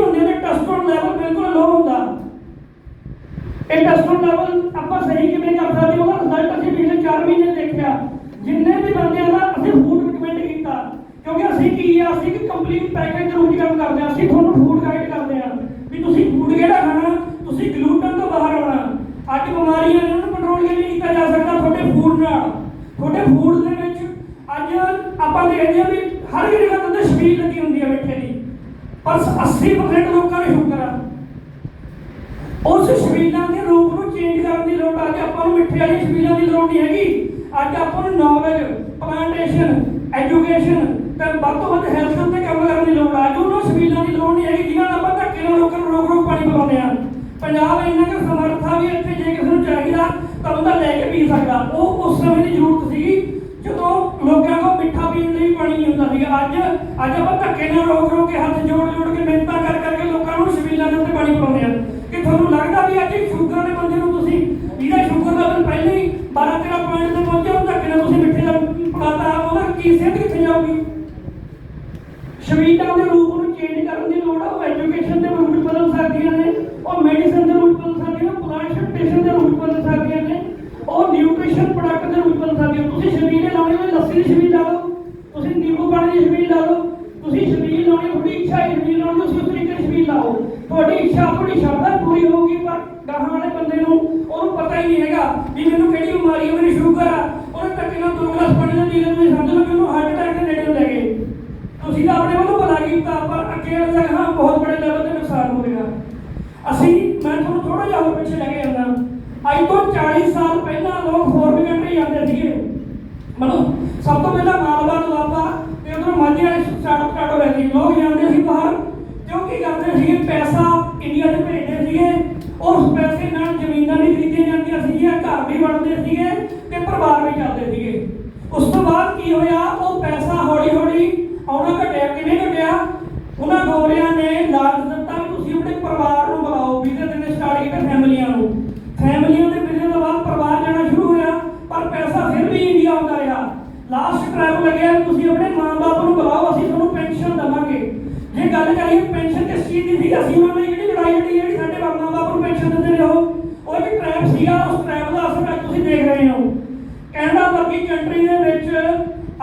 ਬੰਦੇ ਦੇ ਟੈਸਟੋਨ ਲੈਵਲ ਬਿਲਕੁਲ ਲੋ ਹੁੰਦਾ। ਇਹ ਟੈਸਟੋਨ ਲੈਵਲ ਆਪਾਂ ਸਹੀ ਕਿਵੇਂ ਕਰ ਸਕਦੇ ਉਹਦਾ ਰਿਜ਼ਲਟ ਅਸੀਂ ਪਿਛਲੇ 4 ਮਹੀਨੇ ਦੇਖਿਆ। ਜਿੰਨੇ ਵੀ ਬੰਦਿਆਂ ਦਾ ਅਸੀਂ ਫੂਡ ਰਿਕਮੈਂਡ ਕੀਤਾ। ਕਿਉਂਕਿ ਅਸੀਂ ਕੀ ਆ, ਅਸੀਂ ਕਿ ਕੰਪਲੀਟ ਪੈਕੇਜ ਦੇ ਕੰਮ ਕਰਦੇ ਹਾਂ ਅਸੀਂ ਤੁਹਾਨੂੰ ਫੂਡ ਗਾਈਡ ਕਰਦੇ ਹਾਂ ਵੀ ਤੁਸੀਂ ਫੂਡ ਕਿਹੜਾ ਖਾਣਾ, ਤੁਸੀਂ ਗਲੂਟਨ ਤੋਂ ਬਾਹਰ ਆਉਣਾ। ਅੱਜ ਬਿਮਾਰੀਆਂ ਨੂੰ ਕੰਟਰੋਲ ਕਿਵੇਂ ਕੀਤਾ ਜਾ ਸਕਦਾ ਤੁਹਾਡੇ ਫੂਡ ਨਾਲ? ਤੁਹਾਡੇ ਫੂਡ ਦੇ ਵਿੱਚ ਅੱਜ ਆਪਾਂ ਦੇਖਦੇ ਹਾਂ ਵੀ ਹਰ ਇੱਕ ਜਗ੍ਹਾ ਤੇ ਸ਼ਬੀਲ ਲੱਗੀ ਹੁੰਦੀ ਹੈ ਮਿੱਠੇ ਦੀ। ਪਰ 80% ਲੋਕਾਂ ਨੂੰ ਸ਼ੂਗਰ ਆ ਉਸ ਸ਼ਬੀਲਾਂ ਦੇ ਰੂਪ ਨੂੰ ਚੇਂਜ ਕਰਨ ਦੀ ਲੋੜ ਆ ਅੱਜ ਆਪਾਂ ਨੂੰ ਮਿੱਠੇ ਵਾਲੀ ਸ਼ਬੀਲਾਂ ਦੀ ਲੋੜ ਨਹੀਂ ਹੈਗੀ। ਅੱਜ ਆਪਾਂ ਨੂੰ ਨੌਲੇਜ ਪਲਾਂਟੇਸ਼ਨ ਐਜੂਕੇਸ਼ਨ ਤੇ ਵੱਧ ਤੋਂ ਵੱਧ ਹੈਲਥ ਉੱਤੇ ਕੰਮ ਕਰਨ ਦੀ ਲੋੜ ਆ। ਅੱਜ ਉਹਨਾਂ ਸ਼ਬੀਲਾਂ ਦੀ ਲੋੜ ਨਹੀਂ ਹੈਗੀ, ਜਿਨ੍ਹਾਂ ਨਾਲ ਆਪਾਂ ਧੱਕੇ ਨਾਲ ਲੋਕਾਂ ਨੂੰ ਰੋਕ ਰੋਕ ਪਾਣੀ ਪਿਲਾਉਂਦੇ ਆ ਪੰਜਾਬ ਇੰਨਾ ਕੁ ਸਮਰੱਥ ਆ ਵੀ ਇੱਥੇ ਜੇ ਕਿਸੇ ਨੂੰ ਚਾਹੀਦਾ ਤਾਂ ਬੰਦਾ ਲੈ ਕੇ ਪੀ ਸਕਦਾ। ਉਹ ਉਸ ਸਮੇਂ ਦੀ ਜ਼ਰੂਰਤ ਸੀਗੀ, ਜਦੋਂ ਪੀਣ ਲਈ ਪਾਣੀ ਨਹੀਂ ਹੁੰਦਾ ਸੀਗਾ। ਅੱਜ ਅੱਜ ਆਪਾਂ ਧੱਕੇ ਨਾਲ ਰੋਕ ਰੋਕ ਕੇ ਹੱਥ ਜੋੜ ਜੋੜ ਕੇ ਮਿਹਨਤਾਂ ਕਰ ਕਰਕੇ ਲੋਕਾਂ ਨੂੰ ਸ਼ਬੀਲਾਂ ਦੇ ਉੱਤੇ ਪਾਣੀ ਪਾਉਂਦੇ ਆ ਕਿ ਤੁਹਾਨੂੰ ਲੱਗਦਾ ਵੀ ਅੱਜ ਸ਼ੂਗਰ ਦੇ ਬੰਦੇ ਨੂੰ ਤੁਸੀਂ ਜਿਹੜਾ ਸ਼ੂਗਰ ਲੈਵਲ ਪਹਿਲੇ ਹੀ 12 13 ਪੁਆਇੰਟ ਤੇ ਪਹੁੰਚਿਆ ਉਹ ਧੱਕੇ ਨਾਲ ਤੁਸੀਂ ਮਿੱਠੇ ਦਾ ਪਲਾਤਾ ਉਹਦਾ ਕੀ ਸਿਹਤ ਕਿੱਥੇ ਜਾਊਗੀ? ਸ਼ਬੀਲਾਂ ਦੇ ਰੂਪ ਨੂੰ ਚੇਂਜ ਕਰਨ ਦੀ ਲੋੜ ਆ ਉਹ ਐਜੂਕੇਸ਼ਨ ਦੇ ਰੂਪ ਵਿੱਚ ਬਦਲ ਸਕਦੀਆਂ ਨੇ ਉਹ ਮੈਡੀਸਨ ਦੇ ਰੂਪ ਵਿੱਚ ਬਦਲ ਸਕਦੀਆਂ ਨੇ ਪਲਾਂਟੇਸ਼ਨ ਦੇ ਰੂਪ ਵਿੱਚ ਬਦਲ ਸਕਦੀਆਂ ਨੇ ਉਹ ਨਿਊਟ੍ਰੀਸ਼ਨ ਪ੍ਰੋਡਕਟ ਦੇ ਰੂਪ ਵਿੱਚ ਬਦਲ ਸਕਦੀਆਂ ਤੁਸੀਂ ਸ਼ਬੀਲੇ ਲਾਉਣੀ ਹੋਵੇ ਲੱਸੀ ਦੀ ਸ਼ਬੀਲ ਲਾ ਲਓ ਤੁਸੀਂ ਨਿੰਬੂ ਪਾਣੀ ਦੀ ਸ਼ਬੀਲ ਲਾ ਲਓ ਤੁਸੀਂ ਸ਼ਬੀਲ ਲਾਉਣੀ ਤੁਹਾਡੀ ਇੱਛਾ ਹੈ ਸ਼ਬੀਲ ਲਾਉਣੀ ਤੁਸੀਂ ਉਸ ਤਰੀਕੇ ਦੀ ਸ਼ਬੀਲ ਲਾਓ ਤੁਹਾਡੀ ਇੱਛਾ ਤੁਹਾਡੀ ਸ਼ਰਧਾ ਪੂਰੀ ਹੋਊਗੀ ਪਰ ਗਾਹਾਂ ਵਾਲੇ ਬੰਦੇ ਨੂੰ ਉਹਨੂੰ ਪਤਾ ਹੀ ਨਹੀਂ ਹੈਗਾ ਵੀ ਮੈਨੂੰ ਕਿਹੜੀ ਬਿਮਾਰੀ ਹੈ ਮੇਰੀ ਸ਼ੂਗਰ ਆ ਉਹਨੇ ਧੱਕੇ ਨਾਲ ਦੋ ਗਲਾਸ ਪਾਣੀ ਦਾ ਪੀ ਲਿਆ ਤੁਸੀਂ ਸਮਝ ਲਓ ਕਿ ਉਹਨੂੰ ਹਾਰਟ ਅਟੈਕ ਦੇ ਨੇੜੇ ਲੈ ਗਏ ਤੁਸੀਂ ਤਾਂ ਆਪਣੇ ਵੱਲੋਂ ਭਲਾ ਕੀਤਾ, ਪਰ ਅੱਗੇ ਵਾਲੇ ਦਾ ਹਾਂ, ਬਹੁਤ ਬੜੇ ਲੈਵਲ ਤੇ ਨੁਕਸਾਨ ਹੋਵੇਗਾ ਅਸੀਂ, ਮੈਂ ਤੁਹਾਨੂੰ ਥੋੜਾ ਜਿਹਾ ਹੋਰ ਪਿੱਛੇ ਲੈ ਕੇ ਜਾਂਦਾ। ਅੱਜ ਤੋਂ 40 ਸਾਲ ਪਹਿਲਾਂ ਲੋਕ ਫੋਰਨ ਕੰਟਰੀ ਜਾਂਦੇ ਸੀਗੇ। ਮਤਲਬ ਸਭ ਤੋਂ ਪਹਿਲਾਂ ਮਾਲਵਾ, ਦੁਆਬਾ ਤੇ ਉਧਰੋਂ ਮਾਝੇ ਵਾਲੇ ਸਟਾਰਟ ਸਟਾਰਟ ਹੋਏ ਸੀ। ਲੋਕ ਜਾਂਦੇ ਸੀ ਬਾਹਰ, ਕਿਉਂ ਕੀ ਕਰਦੇ ਸੀਗੇ? ਪੈਸਾ ਇੰਡੀਆ 'ਚ ਭੇਜਦੇ ਸੀਗੇ। ਉਸ ਪੈਸੇ ਨਾਲ ਜ਼ਮੀਨਾਂ ਵੀ ਖਰੀਦੀਆਂ ਜਾਂਦੀਆਂ ਸੀਗੀਆਂ, ਘਰ ਵੀ ਬਣਦੇ ਸੀਗੇ ਤੇ ਪਰਿਵਾਰ ਵੀ ਚੱਲਦੇ ਸੀਗੇ। ਉਸ ਤੋਂ ਬਾਅਦ ਕੀ ਹੋਇਆ? ਉਹ ਪੈਸਾ ਹੌਲੀ ਹੌਲੀ ਆਉਣਾ ਘਟਿਆ। ਕਿਵੇਂ ਘਟਿਆ? ਉਹਨਾਂ ਗੋਰਿਆਂ ਨੇ ਲਾਲਚ ਦਿੱਤਾ ਵੀ ਤੁਸੀਂ ਆਪਣੇ ਪਰਿਵਾਰ ਨੂੰ ਬੁਲਾਓ ਵੀਜ਼ੇ ਦੇਣੇ ਸਟਾਰਟ ਕੀਤੇ ਫੈਮਲੀਆਂ ਨੂੰ। ਫੈਮਲੀਆਂ ਦੇ ਵੀਜ਼ੇ ਤੋਂ ਬਾਅਦ ਪਰਿਵਾਰ ਜਾਣਾ ਸ਼ੁਰੂ ਹੋਇਆ, ਪਰ ਪੈਸਾ ਫਿਰ ਵੀ ਇੰਡੀਆ ਆਉਂਦਾ ਰਿਹਾ। ਲਾਸਟ ਟ੍ਰੈਵਲ ਲੱਗਿਆ ਤੁਸੀਂ ਆਪਣੇ ਮਾਂ-ਬਾਪ ਨੂੰ ਬੁਲਾਓ, ਅਸੀਂ ਤੁਹਾਨੂੰ ਪੈਨਸ਼ਨ ਦੇਵਾਂਗੇ। ਜੇ ਗੱਲ ਕਰੀਏ ਪੈਨਸ਼ਨ ਕਿਸ ਚੀਜ਼ ਦੀ ਸੀ, ਅਸੀਂ ਉਹਨਾਂ ਨੇ ਜਿਹੜੀ ਲੜਾਈ ਲੜੀ, ਜਿਹੜੀ ਸਾਡੇ ਮਾਂ-ਬਾਪ ਨੂੰ ਪੈਨਸ਼ਨ ਦਿੰਦੇ ਨੇ ਉਹ। ਉਹ ਇੱਕ ਟ੍ਰੈਪ ਸੀਗਾ, ਉਸ ਟ੍ਰੈਪ ਦਾ ਅਸਰ ਅੱਜ ਤੁਸੀਂ ਦੇਖ ਰਹੇ ਹੋ ਕੈਨੇਡਾ ਵਰਗੀ ਕੰਟਰੀ ਦੇ ਵਿੱਚ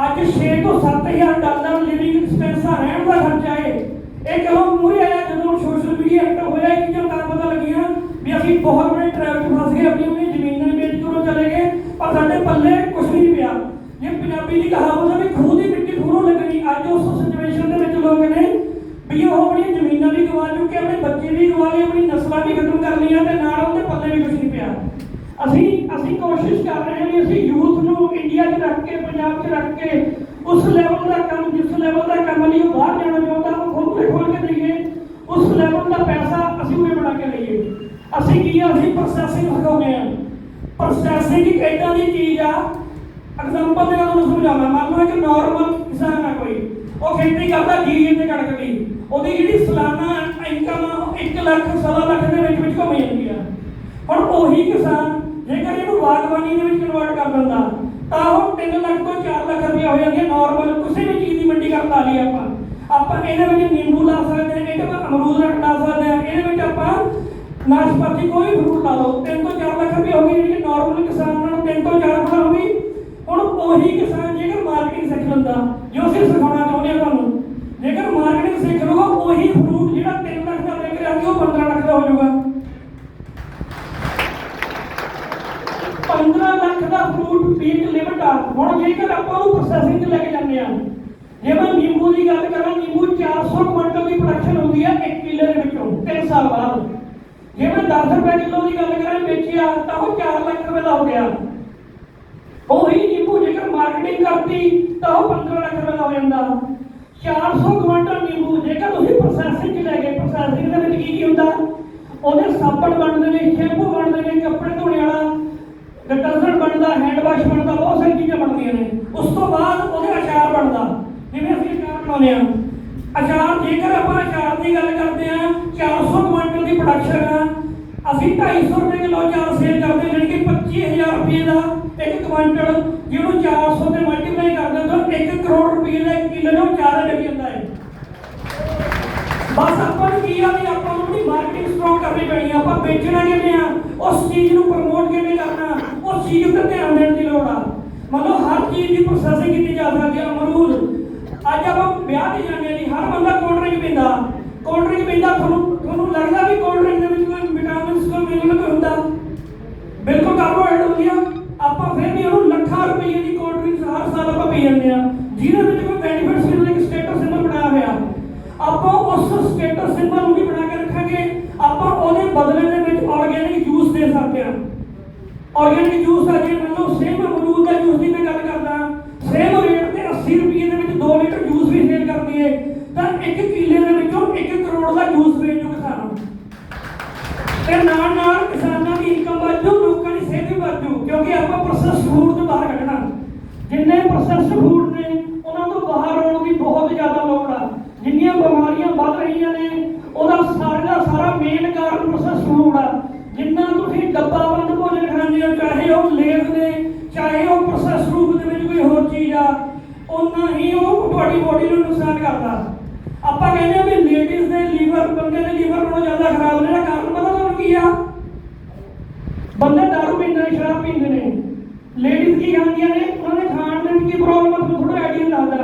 ਅੱਜ 6 ਤੋਂ 7000 ਡਾਲਰ ਲਿਵਿੰਗ ਐਕਸਪੈਂਸ ਰਹਿਣ ਦਾ ਖਰਚਾ ਹੈ ਇਹ ਕਦੋਂ ਮੂਰੇ ਆਇਆ ਜਦੋਂ ਸੋਸ਼ਲ ਮੀਡੀਆ ਐਕਟਿਵ ਹੋਇਆ, ਇਹ ਚੀਜ਼ਾਂ ਤਾਂ ਪਤਾ ਲੱਗੀਆਂ ਵੀ ਅਸੀਂ ਬਹੁਤ ਬੜੇ ਟ੍ਰੈਪ ਫਸ ਗਏ, ਆਪਣੀ ਆਪਣੀ ਜ਼ਮੀਨਾਂ ਵੇਚ ਕੇ ਚਲੇ ਗਏ, ਪਰ ਸਾਡੇ ਪੱਲੇ ਕੁਝ ਨਹੀਂ ਪਿਆ। ਜੇ ਪੰਜਾਬੀ ਦੀ ਕਹਾਵਤ ਹੈ ਵੀ ਖੂਹ ਦੀ ਮਿੱਟੀ ਖੂਹੋਂ ਲੱਗਣੀ, ਅੱਜ ਉਸ ਸਿਚੁਏਸ਼ਨ ਦੇ ਵਿੱਚ ਲੋਕ ਨੇ ਵੀ ਉਹ ਆਪਣੀ ਜ਼ਮੀਨਾਂ ਵੀ ਗਵਾ ਚੁੱਕੇ, ਆਪਣੇ ਬੱਚੇ ਵੀ ਗਵਾ ਲਏ, ਆਪਣੀ ਨਸਲਾਂ ਵੀ ਖਤਮ ਕਰ ਲਈਆਂ ਤੇ ਨਾਲ ਉਹਦੇ ਪੱਲੇ ਵੀ ਕੁਝ ਨਹੀਂ ਪਿਆ। ਅਸੀਂ ਅਸੀਂ ਕੋਸ਼ਿਸ਼ ਕਰ ਰਹੇ ਹਾਂ ਵੀ ਅਸੀਂ ਯੂਥ ਨੂੰ ਇੰਡੀਆ 'ਚ ਰੱਖ ਕੇ, ਪੰਜਾਬ 'ਚ ਰੱਖ ਕੇ ਉਸ ਲੈਵਲ ਦਾ ਕੰਮ, ਜਿਸ ਲੈਵਲ ਦਾ ਕੰਮ ਲਈ ਉਹ ਬਾਹਰ ਜਾਣਾ ਚਾਹੁੰਦਾ, ਉਹ ਖੁਦ ਤੇ ਖੋਲ ਕੇ ਦਈਏ। ਉਸ ਲੈਵਲ ਦਾ ਪੈਸਾ ਅਸੀਂ ਉਰੇ ਬਣਾ ਕੇ ਲਈਏ। ਅਸੀਂ ਕੀ ਆ? ਅਸੀਂ ਪ੍ਰੋਸੈਸਿੰਗ ਸਿਖਾਉਂਦੇ ਆ ਪ੍ਰੋਸੈਸਿੰਗ ਇੱਕ ਏਦਾਂ ਦੀ ਚੀਜ਼ ਆ ਐਗਜ਼ਾਮਪਲ ਦੇ ਨਾਲ ਤੁਹਾਨੂੰ ਸਮਝਾਉਣਾ ਮੰਨ ਲਓ ਇੱਕ ਨਾਰਮਲ ਕਿਸਾਨ ਆ ਕੋਈ, ਉਹ ਖੇਤੀ ਕਰਦਾ ਜੀਰੀ ਤੇ ਕਣਕ ਦੀ। ਉਹਦੀ ਜਿਹੜੀ ਸਾਲਾਨਾ ਇਨਕਮ 1 ਲੱਖ, ਸਵਾ ਲੱਖ ਦੇ ਵਿੱਚ ਵਿੱਚ ਘੁੰਮ ਜਾਂਦੀ ਆ। ਹੁਣ ਉਹੀ ਕਿਸਾਨ, ਜੇਕਰ ਇਹਨੂੰ ਬਾਗਬਾਨੀ ਦੇ ਵਿੱਚ ਕਨਵਰਟ ਕਰ ਦਿੰਦਾ ਤਾਂ ਉਹ 3 ਲੱਖ ਤੋਂ 4 ਲੱਖ ਰੁਪਏ ਹੋ ਜਾਂਦੀ ਹੈ ਨਾਰਮਲ ਕਿਸੇ ਵੀ ਚੀਜ਼ ਦੀ ਮੰਡੀ ਕਰ ਲਾ ਲਈ ਆਪਾਂ। ਆਪਾਂ ਇਹਦੇ ਵਿੱਚ ਨਿੰਬੂ ਲਾ ਸਕਦੇ ਹਾਂ, ਇਹਦੇ ਵਿੱਚ ਅਮਰੂਦ ਰੱਖ ਲਾ ਸਕਦੇ ਹਾਂ, ਇਹਦੇ ਵਿੱਚ ਆਪਾਂ ਨਾਸ਼ਪਾਤੀ ਕੋਈ ਫਰੂਟ ਲਾ ਲਓ। 3 ਤੋਂ 4 ਲੱਖ ਰੁਪਏ ਹੋ ਗਈ ਜਿਹੜੀ ਨਾਰਮਲ ਕਿਸਾਨ ਨਾਲ 3 ਤੋਂ 4 ਗੁਣਾ ਹੋ ਗਈ ਹੁਣ ਉਹੀ ਕਿਸਾਨ ਜੇਕਰ ਮਾਰਕੀਟਿੰਗ ਸਿੱਖ ਲੈਂਦਾ, ਜੋ ਅਸੀਂ ਸਿਖਾਉਣਾ ਚਾਹੁੰਦੇ ਹਾਂ ਤੁਹਾਨੂੰ, ਜੇਕਰ ਮਾਰਕੀਟਿੰਗ ਸਿੱਖ ਲਊਗਾ, ਉਹੀ ਫਰੂਟ ਜਿਹੜਾ 3 ਲੱਖ ਦਾ ਵਿਕ ਰਿਹਾ ਸੀ, ਉਹ 15 ਲੱਖ ਦਾ ਹੋ ਜਾਊਗਾ 15 ਲੱਖ ਦਾ ਫਰੂਟ ਪੀਕ ਲਿਮਟ ਆ ਹੁਣ ਜੇਕਰ ਆਪਾਂ ਉਹਨੂੰ ਪ੍ਰੋਸੈਸਿੰਗ ਤੇ ਲੈ ਕੇ ਜਾਂਦੇ ਆ ਜੇ ਮੈਂ ਨਿੰਬੂ ਦੀ ਗੱਲ ਕਰਾਂ, ਨਿੰਬੂ 400 ਕੁਇੰਟਲ ਦੀ ਪ੍ਰੋਡਕਸ਼ਨ ਹੁੰਦੀ ਹੈ 1 ਕਿੱਲੇ ਦੇ ਵਿੱਚੋਂ 3 ਸਾਲ ਬਾਅਦ। ਜੇ ਮੈਂ 10 ਰੁਪਏ ਕਿਲੋ ਦੀ ਗੱਲ ਕਰਾਂ, ਵੇਚਿਆ, ਤਾਂ ਉਹ 4 ਲੱਖ ਰੁਪਏ ਦਾ ਹੋ ਗਿਆ। ਉਹੀ ਨਿੰਬੂ ਜੇਕਰ ਮਾਰਕੀਟਿੰਗ ਕਰਤੀ, ਤਾਂ ਉਹ 15 ਲੱਖ ਰੁਪਏ ਦਾ ਹੋ ਜਾਂਦਾ। 400 ਕੁਇੰਟਲ ਨਿੰਬੂ, ਜੇਕਰ ਤੁਸੀਂ ਪ੍ਰੋਸੈਸਿੰਗ 'ਚ ਲੈ ਗਏ ਪ੍ਰੋਸੈਸਿੰਗ ਦੇ ਵਿੱਚ ਕੀ ਕੀ ਹੁੰਦਾ? ਉਹਦੇ ਸਾਬਣ ਬਣਦੇ ਨੇ, ਸ਼ੈਂਪੂ ਬਣਦੇ ਨੇ, ਕੱਪੜੇ ਧੋਣੇ ਵਾਲਾ ਡਿਟਰਜੈਂਟ ਬਣਦਾ, ਹੈਂਡ ਵਾਸ਼ ਬਣਦਾ, ਬਹੁਤ ਸਾਰੀ ਚੀਜ਼ਾਂ ਬਣਦੀਆਂ ਨੇ। ਉਸ ਤੋਂ ਬਾਅਦ ਉਹਦੇ ਅਚਾਰ ਬਣਦਾ। ਜਿਵੇਂ ਅਸੀਂ ਅਚਾਰ ਬਣਾਉਂਦੇ ਆ ਅਚਾਰ, ਜੇਕਰ ਆਪਾਂ ਅਚਾਰ ਦੀ ਗੱਲ ਕਰਦੇ ਆ 400 ਕੁਇੰਟਲ ਦੀ ਪ੍ਰੋਡਕਸ਼ਨ ਆ। ਅਸੀਂ 250 ਰੁਪਏ ਕਿਲੋ ਅਚਾਰ ਸੇਲ ਕਰਦੇ ਜਾਨੀ ਕਿ 25000 ਰੁਪਏ ਦਾ ਇੱਕ ਕੁਇੰਟਲ ਜਿਹਨੂੰ 400 ਤੇ ਮਲਟੀਪਲਾਈ ਕਰਦੇ ਤਾਂ 1 ਕਰੋੜ ਰੁਪਏ ਦਾ ਇੱਕ ਕਿਲੋ ਦਾ ਅਚਾਰ ਲੱਗ ਜਾਂਦਾ ਹੈ। ਬਸ ਆਪਾਂ ਨੂੰ ਕੀ ਆ ਵੀ ਆਪਾਂ ਨੂੰ ਆਪਣੀ ਮਾਰਕੀਟਿੰਗ ਸਟਰੋਂਗ ਕਰਨੀ ਪੈਣੀ ਆ। ਆਪਾਂ ਵੇਚਣਾ ਕਿਵੇਂ ਆ? ਉਸ ਚੀਜ਼ ਨੂੰ ਪ੍ਰਮੋਟ ਕਿਵੇਂ ਕਰਨਾ? ਉਸ ਚੀਜ਼ ਉੱਤੇ ਧਿਆਨ ਦੇਣ ਦੀ ਲੋੜ ਆ। ਮਤਲਬ ਹਰ ਚੀਜ਼ ਦੀ ਪ੍ਰੋਸੈਸਿੰਗ ਕੀਤੀ ਜਾ ਸਕਦੀ ਆ, ਅਮਰੂਦ। ਅੱਜ ਆਪਾਂ ਵਿਆਹ ਤੇ ਜਾਂਦੇ ਆ ਹਰ ਬੰਦਾ ਕੋਲਡ ਡਰਿੰਕ ਪੀਂਦਾ। ਕੋਲਡ ਡਰਿੰਕ ਪੀਂਦਾ, ਤੁਹਾਨੂੰ ਤੁਹਾਨੂੰ ਲੱਗਦਾ ਵੀ ਕੋਲਡ ਡਰਿੰਕ ਦੇ ਵਿੱਚ ਕੋਈ ਵਿਟਾਮਿਨਸ ਕੋਈ ਮਿਨਰਲ ਕੋਈ ਹੁੰਦਾ? ਬਿਲਕੁਲ ਕਾਰਬੋਹਾਈਡਰੇਟ ਹੁੰਦੀ ਆ। ਆਪਾਂ ਫਿਰ ਵੀ ਉਹਨੂੰ ਲੱਖਾਂ ਰੁਪਏ ਦੀ ਕੋਲਡ ਡਰਿੰਕ ਹਰ ਸਾਲ ਆਪਾਂ ਪੀ ਜਾਂਦੇ ਆ। ਜਿਹਦੇ ਵਿੱਚ ਕੋਈ ਬੈਨੀਫਿਟਸ ਨਹੀਂ ਹੁੰਦੇ ਇੱਕ ਸਟੇਟਸ ਸਿੰਬਲ ਬਣਾਇਆ ਹੋਇਆ। ਆਪਾਂ ਉਸ ਸਟੇਟਸ ਸਿੰਬਲ ਨੂੰ ਵੀ ਬਣਾ ਕੇ ਰੱਖਾਂਗੇ। ਆਪਾਂ ਉਹਦੇ ਬਦਲੇ ਦੇ ਵਿੱਚ ਆਰਗੇਨਿਕ ਜੂਸ ਦੇ ਸਕਦੇ ਹਾਂ ਆਰਗੇਨਿਕ ਜੂਸ ਆ ਜੇ ਮੰਨ ਸੇਮ ਅਮਰੂਦ ਦਾ ਜੂਸ ਦੀ ਮੈਂ ਗੱਲ ਕਰਦਾ, ਸੇਮ ਰੇਟ ਤੇ 80 ਰੁਪਏ ਦੇ ਵਿੱਚ 2 ਲੀਟਰ ਜੂਸ ਵੀ ਸੇਲ ਕਰਦੀ ਏ, ਤਾਂ 1 ਕਿੱਲੇ ਦੇ ਵਿੱਚੋਂ 1 ਕਰੋੜ ਦਾ ਜੂਸ ਵੇਚ ਜੂ ਕਿਸਾਨ ਤੇ ਨਾਲ ਨਾਲ ਕਿਸਾਨਾਂ ਦੀ ਇਨਕਮ ਵਧੂ ਲੋਕਾਂ ਦੀ ਸਿਹਤ ਵੀ ਵਧੂ ਕਿਉਂਕਿ ਆਪਾਂ ਪ੍ਰੋਸੈਸ ਫੂਡ ਤੋਂ ਬਾਹਰ ਕੱਢਣਾ। ਜਿੰਨੇ ਪ੍ਰੋਸੈਸ ਫੂਡ ਨੇ ਉਹਨਾਂ ਤੋਂ ਬਾਹਰ ਆਉਣ ਦੀ ਬਹੁਤ ਜ਼ਿਆਦਾ ਲੋੜ ਆ ਜਿੰਨੀਆਂ ਬਿਮਾਰੀਆਂ ਵੱਧ ਰਹੀਆਂ ਨੇ ਉਹਦਾ ਸਾਰਾ ਦਾ ਸਾਰਾ ਮੇਨ ਕਾਰਨ ਪ੍ਰੋਸੈਸ ਫੂਡ ਆ ਜਿੰਨਾ ਤੁਸੀਂ ਡੱਬਾਬੰਦ ਭੋਜਨ ਖਾਂਦੇ ਹੋ ਚਾਹੇ ਉਹ ਲੇਜ਼ ਨੇ ਚਾਹੇ ਉਹ ਪ੍ਰੋਸੈਸ ਰੂਪ ਦੇ ਵਿੱਚ ਕੋਈ ਹੋਰ ਚੀਜ਼ ਆ ਉਹਨਾਂ ਹੀ ਉਹ ਤੁਹਾਡੀ ਬੋਡੀ ਨੂੰ ਨੁਕਸਾਨ ਕਰਦਾ। ਆਪਾਂ ਕਹਿੰਦੇ ਆ ਵੀ ਲੇਡੀਜ਼ ਦੇ ਲੀਵਰ ਬੰਦੇ ਦੇ ਲੀਵਰ ਨਾਲੋਂ ਜ਼ਿਆਦਾ ਖਰਾਬ ਨੇ, ਇਹਦਾ ਕਾਰਨ ਪਤਾ ਤੁਹਾਨੂੰ ਕੀ ਆ? ਬੰਦੇ ਦਾਰੂ ਪੀਂਦੇ ਨੇ, ਸ਼ਰਾਬ ਪੀਂਦੇ ਨੇ। ਲੇਡੀਜ਼ ਕੀ ਖਾਂਦੀਆਂ ਨੇ? ਉਹਨਾਂ ਦੇ ਖਾਣ ਦੇ ਵਿੱਚ ਕੀ ਪ੍ਰੋਬਲਮ ਆ? ਤੁਹਾਨੂੰ ਥੋੜਾ ਆਈਡੀਆ ਦੱਸਦਾ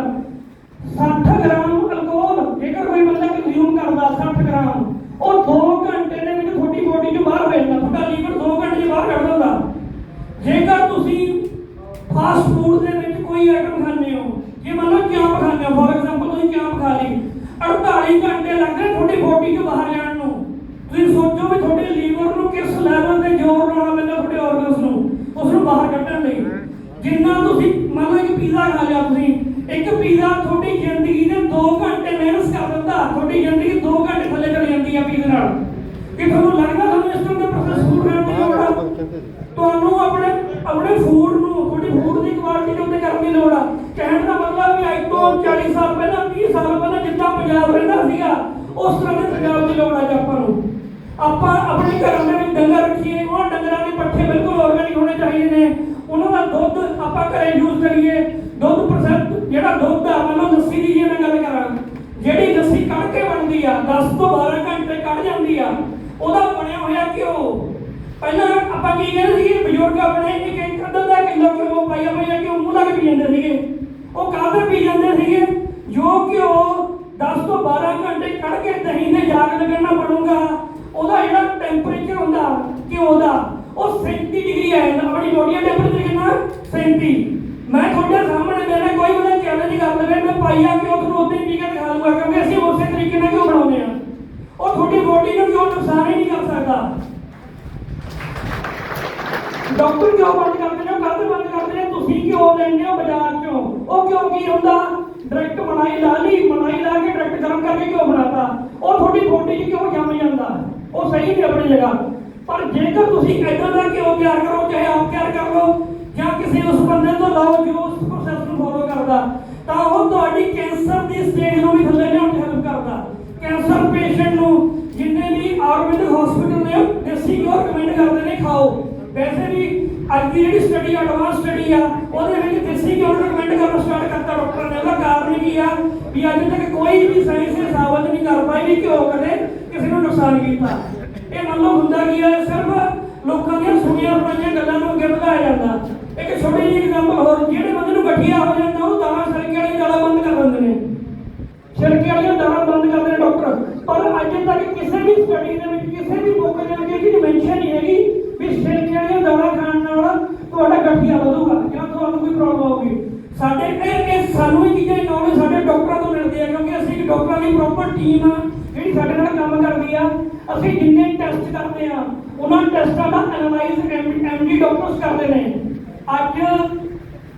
60 ਗ੍ਰਾਮ ਅਲਕੋਹਲ ਜੇਕਰ ਕੋਈ ਬੰਦਾ ਕੰਜ਼ੂਮ ਕਰਦਾ 60 ਗ੍ਰਾਮ, ਉਹ 2 ਘੰਟੇ ਦੇ ਵਿੱਚ ਤੁਹਾਡੀ ਬੋਡੀ ਚੋਂ ਬਾਹਰ ਹੋ ਜਾਂਦਾ। ਤੁਹਾਡਾ ਲੀਵਰ 2 ਘੰਟੇ 'ਚ ਬਾਹਰ ਕੱਢ ਦਿੰਦਾ। ਜੇਕਰ ਤੁਸੀਂ ਫਾਸਟ ਫੂਡ ਦੇ ਵਿੱਚ ਕੋਈ ਆਈਟਮ ਖਾਂਦੇ ਹੋ ਜੇ ਮੰਨ ਲਓ ਚਾਂਪ ਖਾਂਦੇ ਹੋ? ਫੋਰ ਐਗਜ਼ਾਮਪਲ ਤੁਸੀਂ ਚਾਂਪ ਖਾ ਲਈ? 48 ਘੰਟੇ ਲੱਗਦੇ ਨੇ ਤੁਹਾਡੀ ਬੋਡੀ ਚੋਂ ਬਾਹਰ ਜਾਣ ਨੂੰ। ਤੁਸੀਂ ਸੋਚੋ ਵੀ ਤੁਹਾਡੇ ਲੀਵਰ ਨੂੰ ਕਿਸ ਲੈਵਲ ਤੇ ਜ਼ੋਰ ਲਾਉਣਾ ਪੈਂਦਾ ਤੁਹਾਡੇ ਆਰਗਨਸ ਨੂੰ। ਉਸ ਨੂੰ ਬਾਹਰ ਕੱਢਣ ਲਈ। ਜਿੰਨਾ ਤੁਸੀਂ ਮੰਨ ਲਓ ਇੱਕ ਪੀਜ਼ਾ ਖਾ ਲਿਆ ਤੁਸੀਂ। ਇੱਕ ਪੀਜ਼ਾ ਤੁਹਾਡੀ ਜ਼ਿੰਦਗੀ ਦੇ 2 ਘੰਟੇ ਮਿਹਨਤ ਕਰ ਦਿੰਦਾ। ਤੁਹਾਡੀ ਜ਼ਿੰਦਗੀ 2 ਘੰਟੇ ਥੱਲੇ ਚਲੀ ਜਾਂਦੀ ਆ ਪੀਜ਼ੇ ਨਾਲ। ਕਿ ਤੁਹਾਨੂੰ ਲੱਗਦਾ ਤੁਹਾਨੂੰ ਇਸ ਤਰ੍ਹਾਂ ਦੇ ਪ੍ਰੋਸੈਸ ਫੂਡ ਖਾਣ ਦੀ ਲੋੜ ਆ ਤੁਹਾਨੂੰ ਆਪਣੇ ਆਪਣੇ ਫੂਡ ਨੂੰ ਤੁਹਾਡੀ ਫੂਡ ਦੀ ਕੁਆਲਿਟੀ ਦੇ ਉੱਤੇ ਕਰਨ ਦੀ ਲੋੜ ਆ। ਕਹਿਣ ਦਾ ਮਤਲਬ ਵੀ ਅੱਜ ਤੋਂ 40 ਸਾਲ ਪਹਿਲਾਂ 30 ਸਾਲ ਪਹਿਲਾਂ ਜਿੱਦਾਂ ਪੰਜਾਬ ਰਹਿੰਦਾ ਸੀਗਾ, ਉਸ ਤਰ੍ਹਾਂ ਦੇ ਪੰਜਾਬ ਦੀ ਲੋੜ ਆ ਆਪਾਂ ਨੂੰ। ਆਪਾਂ ਆਪਣੇ ਘਰਾਂ ਦੇ ਵਿੱਚ ਡੰਗਰ ਰੱਖੀਏ ਉਹ ਡੰਗਰਾਂ ਦੇ ਪੱਠੇ ਬਿਲਕੁਲ ਆਰਗੈਨਿਕ ਹੋਣੇ ਚਾਹੀਦੇ ਨੇ। ਉਹਨਾਂ ਦਾ ਦੁੱਧ ਆਪਾਂ ਘਰੇ ਯੂਜ਼ ਕਰੀਏ। ਦੁੱਧ ਪਰਸੈਂਟ ਜਿਹੜਾ ਦੁੱਧ ਆ, ਮੰਨ ਲਓ ਲੱਸੀ ਦੀ ਜੇ ਮੈਂ ਗੱਲ ਕਰਾਂ, ਜਿਹੜੀ ਲੱਸੀ ਕੱਢ ਕੇ ਬਣਦੀ ਆ 10 ਤੋਂ 12 ਘੰਟੇ ਕੱਢ ਜਾਂਦੀ ਆ, ਉਹਦਾ ਬਣਿਆ ਹੋਇਆ ਘਿਓ। ਪਹਿਲਾਂ ਆਪਾਂ ਕੀ ਕਹਿੰਦੇ ਸੀ ਬਜ਼ੁਰਗ ਆਪਣੇ ਇੱਕ ਇੱਕ ਅੱਧਾ ਦਾ ਕਿਲੋ ਪਾਈਆ ਪਾਈਆ ਕਿ ਮੂੰਹ ਲਾ ਕੇ ਪੀ ਜਾਂਦੇ ਸੀਗੇ। ਉਹ ਕਾਹਦੇ ਪੀ ਜਾਂਦੇ ਸੀਗੇ। ਜੋ ਘਿਓ 10 ਤੋਂ 12 ਘੰਟੇ ਕੱਢ ਕੇ ਦਹੀਂ ਦੇ ਜਾਗ ਲੱਗਣਾ ਬਣੂਗਾ। ਉਹਦਾ ਜਿਹੜਾ ਟੈਂਪਰੇਚਰ ਹੁੰਦਾ ਘਿਓ ਦਾ ਉਹ 37 ਡਿਗਰੀ ਆ ਆਪਣੀ ਬੋਡੀ ਦਾ ਟੈਂਪਰੇਚਰ ਕਿੰਨਾ? 37 ਮੈਂ ਤੁਹਾਡੇ ਸਾਹਮਣੇ ਮੇਰੇ ਕੋਈ ਬੰਦਾ ਚੈਲੰਜ ਕਰ ਲਵੇ ਮੈਂ ਪਾਈਆ ਕਿ ਤੁਹਾਨੂੰ ਉਦੋਂ ਪੀ ਕੇ ਦਿਖਾ ਦੂੰਗਾ, ਕਿਉਂਕਿ ਅਸੀਂ ਉਸੇ ਤਰੀਕੇ ਨਾਲ ਕਿਉਂ ਬਣਾਉਂਦੇ ਆ? ਉਹ ਤੁਹਾਡੀ ਬੋਡੀ ਨੂੰ ਕਿਉਂ ਨੁਕਸਾਨ ਹੀ ਨਹੀਂ ਕਰ ਸਕਦਾ? ਡਾਕਟਰ ਕਿਉਂ ਬੰਦ ਕਰਦੇ ਨੇ ਕੱਦ ਬੰਦ ਕਰਦੇ ਨੇ ਤੁਸੀਂ ਕਿਉਂ ਲੈਂਦੇ ਹੋ ਬਾਜ਼ਾਰ ਚੋਂ? ਉਹ ਕਿਉਂ ਕੀ ਹੁੰਦਾ? ਡਾਇਰੈਕਟ ਮਲਾਈ ਲਾ ਲਈ ਮਲਾਈ ਲਾ ਕੇ ਡਾਇਰੈਕਟ ਗਰਮ ਕਰਕੇ ਕਿਉਂ ਬਣਾਤਾ? ਉਹ ਤੁਹਾਡੀ ਬੋਡੀ 'ਚ ਕਿਉਂ ਜੰਮ ਜਾਂਦਾ? ਉਹ ਸਹੀ ਨਹੀਂ ਆਪਣੀ ਜਗ੍ਹਾ। ਪਰ ਜੇਕਰ ਤੁਸੀਂ ਐਦਾਂ ਦਾ ਕਿਉਂ ਤਿਆਰ ਕਰੋ, ਚਾਹੇ ਆਪ ਤਿਆਰ ਕਰ ਲਓ, ਜਾਂ ਕਿਸੇ ਉਸ ਬੰਦੇ ਤੋਂ ਲਓ ਜੋ ਉਸ ਪ੍ਰੋਸੈਸ ਨੂੰ ਫੋਲੋ ਕਰਦਾ, ਤਾਂ ਉਹ ਤੁਹਾਡੀ ਕੈਂਸਰ ਦੀ ਸਟੇਜ ਨੂੰ ਵੀ ਥੱਲੇ ਲਿਆਉਣ 'ਚ ਹੈਲਪ ਕਰਦਾ। ਕੈਂਸਰ ਪੇਸ਼ੈਂਟ ਨੂੰ ਜਿੰਨੇ ਵੀ ਆਯੁਰਵੈਦਿਕ ਹਸਪੀਟਲ ਨੇ, ਦੇਸੀ ਘਿਓ ਰეკਮੈਂਡ ਕਰਦੇ ਨੇ, ਖਾਓ। ਵੈਸੇ ਵੀ ਅੱਜ ਦੀ ਜਿਹੜੀ ਸਟੱਡੀ ਐਡਵਾਂਸ ਸਟੱਡੀ ਆ, ਉਹਦੇ ਵਿੱਚ ਦੇਸੀ ਘਿਓ ਰეკਮੈਂਡ ਕਰਨਾ ਸਟਾਰਟ ਕਰਤਾ ਡਾਕਟਰ ਨੇ। ਉਹਦਾ ਕਾਰਨ ਕੀ ਆ? ਵੀ ਅੱਜ ਤੱਕ ਕੋਈ ਵੀ ਸਾਇੰਸ ਨੇ ਸਾਬਤ ਨਹੀਂ ਕਰ ਪਾਈ ਵੀ ਘਿਓ ਕਦੇ ਕਿਸੇ ਨੂੰ ਨੁਕਸਾਨ ਕੀਤਾ। ਇਹ ਮੰਨ ਲਓ ਹੁੰਦਾ ਕੀ ਆ, ਸਿਰਫ ਲੋਕਾਂ ਦੀਆਂ ਸੁਣੀਆਂ ਸੁਣਾਈਆਂ ਗੱਲਾਂ ਨੂੰ ਅੱਗੇ ਵਧਾਇਆ ਜਾਂਦਾ। ਇੱਕ ਛੋਟੀ ਜਿਹੀ ਐਗਜ਼ਾਮਪਲ ਹੋਰ, ਜਿਹੜੇ ਬੰਦੇ ਨੂੰ ਗਠੀਆ ਹੋ ਜਾਂਦਾ, ਉਹ ਦਾਣਾ ਛਿਲਕੇ ਵਾਲੀ ਦਾਣਾ ਬੰਦ ਕਰ ਦਿੰਦੇ ਨੇ। ਛਿਲਕੇ ਵਾਲੀਆਂ ਦਾਣਾ ਬੰਦ ਕਰਦੇ ਨੇ ਡਾਕਟਰ ਪਰ ਅੱਜ ਤੱਕ ਕਿਸੇ ਵੀ ਸਟੱਡੀ ਦੇ ਵਿੱਚ, ਕਿਸੇ ਵੀ ਬੁੱਕ ਦੇ ਵਿੱਚ ਇਹ ਚੀਜ਼ ਮੈਂਸ਼ਨ ਨਹੀਂ ਹੈਗੀ ਵੀ ਛਿਲਕੇ ਵਾਲੀਆਂ ਦਾਣਾ ਖਾਣ ਨਾਲ ਤੁਹਾਡਾ ਗਠੀਆ ਵਧੂਗਾ ਜਾਂ ਤੁਹਾਨੂੰ ਕੋਈ ਪ੍ਰੋਬਲਮ ਆਊਗੀ ਸਾਡੇ ਇਹ ਇਹ ਸਾਨੂੰ ਇਹ ਚੀਜ਼ਾਂ ਨੌਲੇਜ ਸਾਡੇ ਡਾਕਟਰਾਂ ਤੋਂ ਮਿਲਦੀ ਹੈ ਕਿਉਂਕਿ ਅਸੀਂ ਇੱਕ ਡਾਕਟਰਾਂ ਦੀ ਪ੍ਰੋਪਰ ਟੀਮ ਆ, ਜਿਹੜੀ ਸਾਡੇ ਨਾਲ ਕੰਮ ਕਰਦੀ ਆ, ਅਸੀਂ ਜਿੰਨੇ ਟੈਸਟ ਕਰਦੇ ਆ, ਉਹਨਾਂ ਟੈਸਟਾਂ ਦਾ ਐਨਾਲਾਈਜ਼ ਐਮਡੀ ਡਾਕਟਰਸ ਕਰਦੇ ਨੇ। ਅੱਜ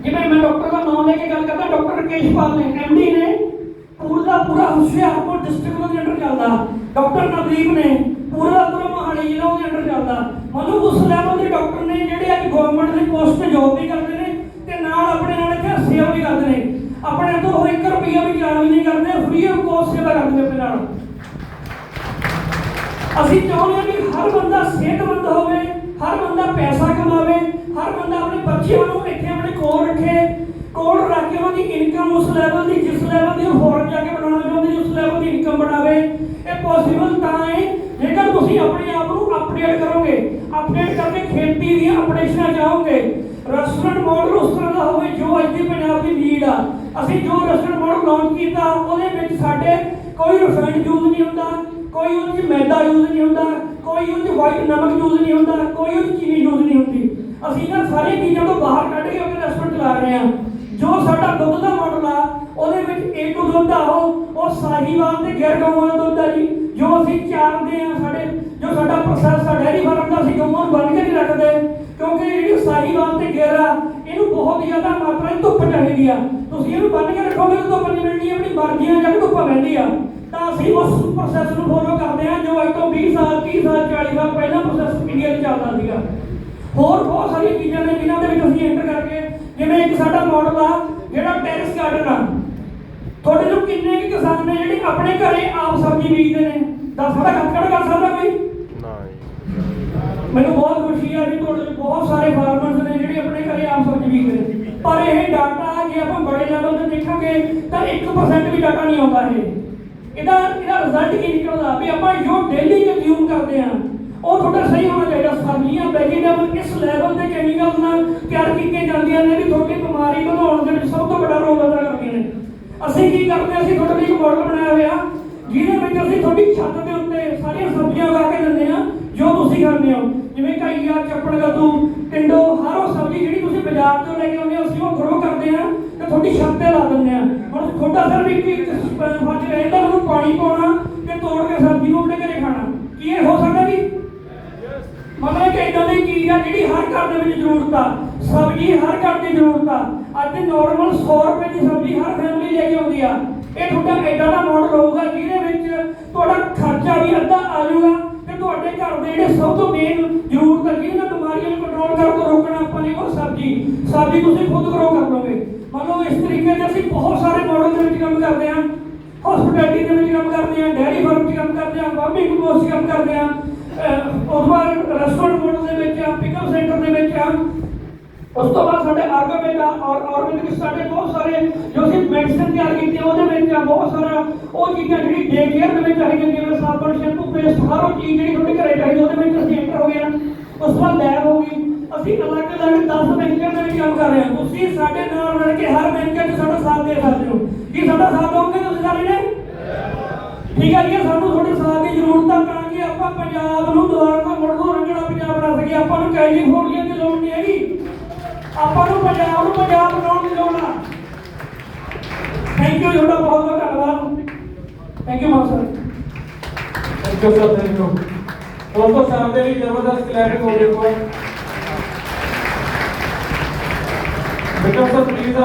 ਜਿਵੇਂ ਮੈਂ ਡਾਕਟਰ ਦਾ ਨਾਮ ਲੈ ਕੇ ਗੱਲ ਕਰਦਾ ਡਾਕਟਰ ਰਕੇਸ਼ਪਾਲ ਨੇ ਐਮਡੀ ਨੇ, ਪੂਰਾ ਪੂਰਾ ਹੁਸ਼ਿਆਰਪੁਰ ਡਿਸਟ੍ਰਿਕਟ ਦੇ ਅੰਡਰ ਚੱਲਦਾ। ਡਾਕਟਰ ਨਵਦੀਪ ਨੇ, ਪੂਰਾ ਦਾ ਪੂਰਾ ਮੋਹਾਲੀ ਜ਼ਿਲ੍ਹਾ ਉਹਦੇ ਅੰਡਰ ਚੱਲਦਾ। ਮਤਲਬ ਉਸ ਲੈਵਲ ਦੇ ਡਾਕਟਰ ਨੇ ਜਿਹੜੇ ਅੱਜ ਗਵਰਨਮੈਂਟ ਦੀ ਪੋਸਟ ਤੇ ਜੋਬ ਵੀ ਕਰਦੇ ਨੇ, ਤੇ ਨਾਲ ਆਪਣੇ ਨਾਲ ਇੱਥੇ ਸੇਵਾ ਵੀ ਕਰਦੇ ਨੇ। ਆਪਣੇ ਤੋਂ ਉਹ 1 ਰੁਪਿਆ ਵੀ ਚਾਰਜ ਨਹੀਂ ਕਰਦੇ ਫ੍ਰੀ ਆਫ ਕੋਸਟ ਸੇਵਾ ਕਰਦੇ ਆਪਣੇ ਨਾਲ ਅਸੀਂ ਚਾਹੁੰਦੇ ਹਾਂ ਹਰ ਬੰਦਾ ਸਿਹਤਮੰਦ ਹੋਵੇ, ਹਰ ਬੰਦਾ ਪੈਸਾ ਕਮਾਵੇ, ਹਰ ਬੰਦਾ ਆਪਣੇ ਬੱਚਿਆਂ ਨੂੰ ਇੱਥੇ ਆਪਣੇ ਕੋਲ ਰੱਖੇ ਕੋਡ ਰੱਖ ਕੇ ਉਹਦੀ ਇਨਕਮ ਉਸ ਲੈਵਲ ਦੀ, ਜਿਸ ਲੈਵਲ ਦੀ ਉਹ ਜਾ ਕੇ ਬਣਾਉਣਾ ਚਾਹੁੰਦੇ ਉਸ ਲੈਵਲ ਦੀ ਇਨਕਮ ਬਣਾਵੇ। ਇਹ ਪੋਸੀਬਲ ਤਾਂ ਹੈ, ਜੇਕਰ ਤੁਸੀਂ ਆਪਣੇ ਆਪ ਨੂੰ ਅਪਡੇਟ ਕਰੋਗੇ ਅਪਡੇਟ ਕਰਕੇ ਖੇਤੀ ਦੀਆਂ ਅਪਡੇਸ਼ਨਾਂ ਚਾਹੋਗੇ ਰੈਸਟੋਰੈਂਟ ਮਾਡਲ ਉਸ ਤਰ੍ਹਾਂ ਦਾ ਹੋਵੇ ਜੋ ਅੱਜ ਦੀ ਪੰਜਾਬ ਦੀ ਨੀਡ ਆ। ਅਸੀਂ ਜੋ ਰੈਸਟੋਰੈਂਟ ਮੋਡਲ ਲਾਂਚ ਕੀਤਾ, ਉਹਦੇ ਵਿੱਚ ਸਾਡੇ ਕੋਈ ਰਿਫਾਈਨਡ ਯੂਜ਼ ਨਹੀਂ ਹੁੰਦਾ, ਕੋਈ ਉਹਦੇ 'ਚ ਮੈਦਾ ਯੂਜ਼ ਨਹੀਂ ਹੁੰਦਾ, ਕੋਈ ਉਹਦੇ 'ਚ ਵਾਈਟ ਨਮਕ ਯੂਜ਼ ਨਹੀਂ ਹੁੰਦਾ, ਕੋਈ ਉਹਦੇ ਚੀਨੀ ਯੂਜ਼ ਨਹੀਂ ਹੁੰਦੀ। ਅਸੀਂ ਇਹਨਾਂ ਸਾਰੀਆਂ ਚੀਜ਼ਾਂ ਤੋਂ ਬਾਹਰ ਕੱਢ ਕੇ ਆਪਣੇ ਰੈਸਟੋਰੈਂਟ ਚਲਾ ਰਹੇ ਹਾਂ। ਜੋ ਸਾਡਾ ਦੁੱਧ ਦਾ ਮਾਡਲ ਆ, ਉਹਦੇ ਵਿੱਚ ਏ ਟੂ ਦੁੱਧ ਆ ਉਹ ਉਹ ਸਾਹੀਵਾਲ ਤੇ ਗੈਰ ਗਊਆਂ ਦਾ ਦੁੱਧ ਆ ਜੀ। ਜੋ ਅਸੀਂ ਚਾਰਦੇ ਆ ਸਾਡੇ, ਜੋ ਸਾਡਾ ਪ੍ਰੋਸੈਸ ਆ ਡੈਰੀ ਫਾਰਮ ਦਾ ਅਸੀਂ ਗਊਆਂ ਨੂੰ ਬੰਨ ਕੇ ਨਹੀਂ ਰੱਖਦੇ। ਕਿਉਂਕਿ ਜਿਹੜੀ ਸਾਹੀਵਾਲ ਤੇ ਗੈਰ ਆ, ਇਹਨੂੰ ਬਹੁਤ ਜ਼ਿਆਦਾ ਮਾਤਰਾ ਵਿੱਚ ਧੁੱਪ ਚਾਹੀਦੀ ਆ। ਤੁਸੀਂ ਇਹਨੂੰ ਬੰਨ ਕੇ ਰੱਖੋਗੇ ਤਾਂ ਧੁੱਪ ਨਹੀਂ ਮਿਲਣੀ, ਆਪਣੀ ਮਰਜ਼ੀਆਂ ਨਾਲ ਜਦ ਧੁੱਪ ਪੈਂਦੀ ਆ। ਤਾਂ ਅਸੀਂ ਉਸ ਪ੍ਰੋਸੈਸ ਨੂੰ ਫੋਲੋ ਕਰਦੇ ਆ, ਜੋ ਅੱਜ ਤੋਂ 20 ਸਾਲ 30 ਸਾਲ 40 ਸਾਲ ਪਹਿਲਾਂ ਪ੍ਰੋਸੈਸ ਇੰਡੀਆ 'ਚ ਚੱਲਦਾ ਸੀਗਾ। ਹੋਰ ਬਹੁਤ ਸਾਰੀਆਂ ਚੀਜ਼ਾਂ ਨੇ ਜਿਨ੍ਹਾਂ ਦੇ ਵਿੱਚ ਅਸੀਂ ਐਂਟਰ ਕਰਕੇ, ਜਿਵੇਂ ਇੱਕ ਸਾਡਾ ਮਾਡਲ ਆ, ਜਿਹੜਾ ਟੈਰਿਸ ਗਾਰਡਨ ਆ। ਤੁਹਾਡੇ ਜੋ ਕਿੰਨੇ ਕੁ ਕਿਸਾਨ ਨੇ ਜਿਹੜੇ ਆਪਣੇ ਘਰੇ ਆਪ ਸਬਜ਼ੀ ਬੀਜਦੇ ਨੇ? ਦੱਸ ਸਾਡਾ ਕੰਮ ਕਰ ਸਕਦਾ ਕੋਈ? ਮੈਨੂੰ ਬਹੁਤ ਖੁਸ਼ੀ ਆ ਵੀ ਤੁਹਾਡੇ ਬਹੁਤ ਸਾਰੇ ਫਾਰਮਰਸ ਨੇ ਜਿਹੜੇ ਆਪਣੇ ਘਰੇ ਆਪ ਸਬਜ਼ੀ ਬੀਜਦੇ ਪਰ ਇਹ ਡਾਟਾ ਜੇ ਆਪਾਂ ਬੜੇ ਲੈਵਲ ਤੇ ਦੇਖਾਂਗੇ, ਤਾਂ 1% ਵੀ ਡਾਟਾ ਨਹੀਂ ਆਉਂਦਾ ਇਹ। ਇਹਦਾ ਇਹਦਾ ਰਿਜ਼ਲਟ ਕੀ ਨਿਕਲਦਾ? ਵੀ ਆਪਾਂ ਜੋ ਡੇਲੀ ਕੰਜ਼ਿਊਮ ਕਰਦੇ ਆ ਉਹ ਤੁਹਾਡਾ ਸਹੀ ਹੋਣਾ ਚਾਹੀਦਾ। ਸਬਜ਼ੀਆਂ ਵੈਜੀਟੇਬਲ ਇਸ ਲੈਵਲ ਤੇ ਕੈਮੀਕਲ ਨਾਲ ਤਿਆਰ ਕੀਤੀਆਂ ਜਾਂਦੀਆਂ ਨੇ ਵੀ ਤੁਹਾਡੀ ਬਿਮਾਰੀ ਵਧਾਉਣ ਦੇ ਵਿੱਚ ਸਭ ਤੋਂ ਵੱਡਾ ਰੋਲ ਅਦਾ ਕਰਦੀਆਂ ਨੇ। ਅਸੀਂ ਕੀ ਕਰਦੇ ਹਾਂ? ਅਸੀਂ ਤੁਹਾਡੇ ਲਈ ਇੱਕ ਮਾਡਲ ਬਣਾਇਆ ਹੋਇਆ, ਜਿਹਦੇ ਵਿੱਚ ਅਸੀਂ ਤੁਹਾਡੀ ਛੱਤ ਦੇ ਉੱਤੇ ਸਾਰੀਆਂ ਸਬਜ਼ੀਆਂ ਉਗਾ ਕੇ ਦਿੰਦੇ ਆ ਜੋ ਤੁਸੀਂ ਖਾਂਦੇ ਹੋ। ਜਿਵੇਂ ਘਈਆ ਚੱਪੜ ਕੱਦੂ ਟਿੰਡੋ ਹਰ ਉਹ ਸਬਜ਼ੀ ਜਿਹੜੀ ਤੁਸੀਂ ਬਾਜ਼ਾਰ ਤੋਂ ਲੈ ਕੇ ਆਉਂਦੇ ਹੋ, ਅਸੀਂ ਉਹ ਗਰੋ ਕਰਦੇ ਆ ਤੇ ਤੁਹਾਡੀ ਛੱਤ ਤੇ ਲਾ ਦਿੰਦੇ ਆ ਹੁਣ ਤੁਹਾਡਾ ਸਿਰਫ ਇੱਕ ਇੱਕ ਫਰਜ਼ ਰਹਿੰਦਾ ਉਹਨੂੰ ਪਾਣੀ ਪਾਉਣਾ ਤੇ ਤੋੜ ਕੇ ਸਬਜ਼ੀ ਨੂੰ ਆਪਣੇ ਘਰੇ ਖਾਣਾ। ਕੀ ਇਹ ਹੋ ਸਕਦਾ ਜੀ? ਮਤਲਬ ਕਿ ਇਦਾਂ ਦੀ ਚੀਜ਼ ਆ ਜਿਹੜੀ ਹਰ ਘਰ ਦੇ ਵਿੱਚ ਜ਼ਰੂਰਤ ਆ। ਸਬਜ਼ੀ ਹਰ ਘਰ ਦੀ ਜ਼ਰੂਰਤ ਆ। ਅੱਜ ਨਾਰਮਲ 100 ਰੁਪਏ ਦੀ ਸਬਜ਼ੀ ਹਰ ਫੈਮਿਲੀ ਲੈ ਕੇ ਆਉਂਦੀ ਆ। ਇਹ ਤੁਹਾਡਾ ਏਦਾਂ ਦਾ ਮਾਡਲ ਹੋਊਗਾ ਜਿਹਦੇ ਵਿੱਚ ਤੁਹਾਡਾ ਖਰਚਾ ਵੀ ਅੱਧਾ ਆ ਜਾਊਗਾ ਤੇ ਤੁਹਾਡੇ ਘਰ ਦੇ ਜਿਹੜੇ ਸਭ ਤੋਂ ਮੇਨ ਜ਼ਰੂਰਤ ਆ ਜਿਹਦੇ ਨਾਲ ਬਿਮਾਰੀਆਂ ਨੂੰ ਕੰਟਰੋਲ ਕਰਨ ਤੋਂ ਰੋਕਣਾ ਆਪਾਂ ਨੇ ਉਹ ਸਬਜ਼ੀ ਸਬਜ਼ੀ ਤੁਸੀਂ ਖੁਦ ਗਰੋ ਕਰ ਲਓਗੇ। ਮੰਨ ਲਓ ਇਸ ਤਰੀਕੇ ਦੇ ਅਸੀਂ ਬਹੁਤ ਸਾਰੇ ਮਾਡਲ ਦੇ ਵਿੱਚ ਕੰਮ ਕਰਦੇ ਹਾਂ। ਹਸਪੀਟੈਲਿਟੀ ਦੇ ਵਿੱਚ ਕੰਮ ਕਰਦੇ ਹਾਂ ਡੈਰੀ ਫਾਰਮ 'ਚ ਕੰਮ ਕਰਦੇ ਹਾਂ ਫਾਰਮਿੰਗ ਕੋਰਸ 'ਚ ਕੰਮ ਕਰਦੇ ਹਾਂ। ਉਸ ਤੋਂ ਬਾਅਦ ਰੈਸਟੋਰੈਂਟ ਮਾਡਲ ਦੇ ਵਿੱਚ ਆ ਪਿਕਅਪ ਸੈਂਟਰ ਦੇ ਵਿੱਚ ਆ ਉਸ ਤੋਂ ਬਾਅਦ ਸਾਡੇ ਆਰਗੋਮੈਂਟ ਆ ਔਰ ਆਰਗੈਨਿਕ ਸਾਡੇ ਬਹੁਤ ਸਾਰੇ ਜੋ ਅਸੀਂ ਮੈਡੀਸਨ ਤਿਆਰ ਕੀਤੀ ਉਹਦੇ ਵਿੱਚ ਆ ਬਹੁਤ ਸਾਰਾ ਉਹ ਚੀਜ਼ਾਂ ਜਿਹੜੀ ਡੇ ਕੇਅਰ ਦੇ ਵਿੱਚ ਆਈਆਂ ਜਿਵੇਂ ਸਾਬਣ ਸ਼ੈਂਪੂ ਪੇਸਟ ਹਰ ਉਹ ਚੀਜ਼ ਜਿਹੜੀ ਤੁਹਾਡੇ ਘਰੇ ਚਾਹੀਦੀ ਉਹਦੇ ਵਿੱਚ ਅਸੀਂ ਐਂਟਰ ਹੋ ਗਏ ਹਾਂ। ਉਸ ਤੋਂ ਬਾਅਦ ਲੈਬ ਹੋ ਗਈ। ਅਸੀਂ ਅਲੱਗ-ਅਲੱਗ 10 ਬੈਂਕਾਂ ਦੇ ਵਿੱਚ ਕੰਮ ਕਰ ਰਹੇ ਹਾਂ। ਤੁਸੀਂ ਸਾਡੇ ਨਾਲ ਰਲ ਕੇ ਹਰ ਬੈਂਕ 'ਚ ਸਾਡਾ ਸਾਥ ਦੇ ਸਕਦੇ ਹੋ। ਕੀ ਸਾਡਾ ਸਾਥ ਦੋਗੇ ਤੁਸੀਂ ਸਾਰੇ ਨੇ? ਠੀਕ ਹੈ ਜੀ ਸਾਨੂੰ ਤੁਹਾਡੇ ਸਾਥ ਦੀ ਜ਼ਰੂਰਤ ਆ ਤਾਂ ਕਿ ਆਪਾਂ ਪੰਜਾਬ ਨੂੰ ਦੁਬਾਰਾ ਤੋਂ ਮੁੜ ਤੋਂ ਰੰਗਣਾ ਪੰਜਾਬ ਬਣਾ ਸਕੀਏ। ਆਪਾਂ ਨੂੰ ਕੈਲੀਫੋਰਨੀਆ ਦੀ ਲੋੜ ਨਹੀਂ ਹੈਗੀ। ਆਪਾਂ ਨੂੰ ਪੰਜਾਬ ਨੂੰ ਪੰਜਾਬ ਬਣਾਉਣ ਦੀ ਲੋੜ ਆ। ਥੈਂਕ ਯੂ ਤੁਹਾਡਾ ਬਹੁਤ ਬਹੁਤ ਧੰਨਵਾਦ। Thank you master. Thank you sir thank you ਦੋਸਤੋ ਸਾਹਿਬ ਦੇ ਲਈ ਜ਼ਬਰਦਸਤ ਕਲੈਰਿਟੀ ਹੋ ਦੇਖੋ ਬਿਕਮ ਸਰ ਪਲੀਜ਼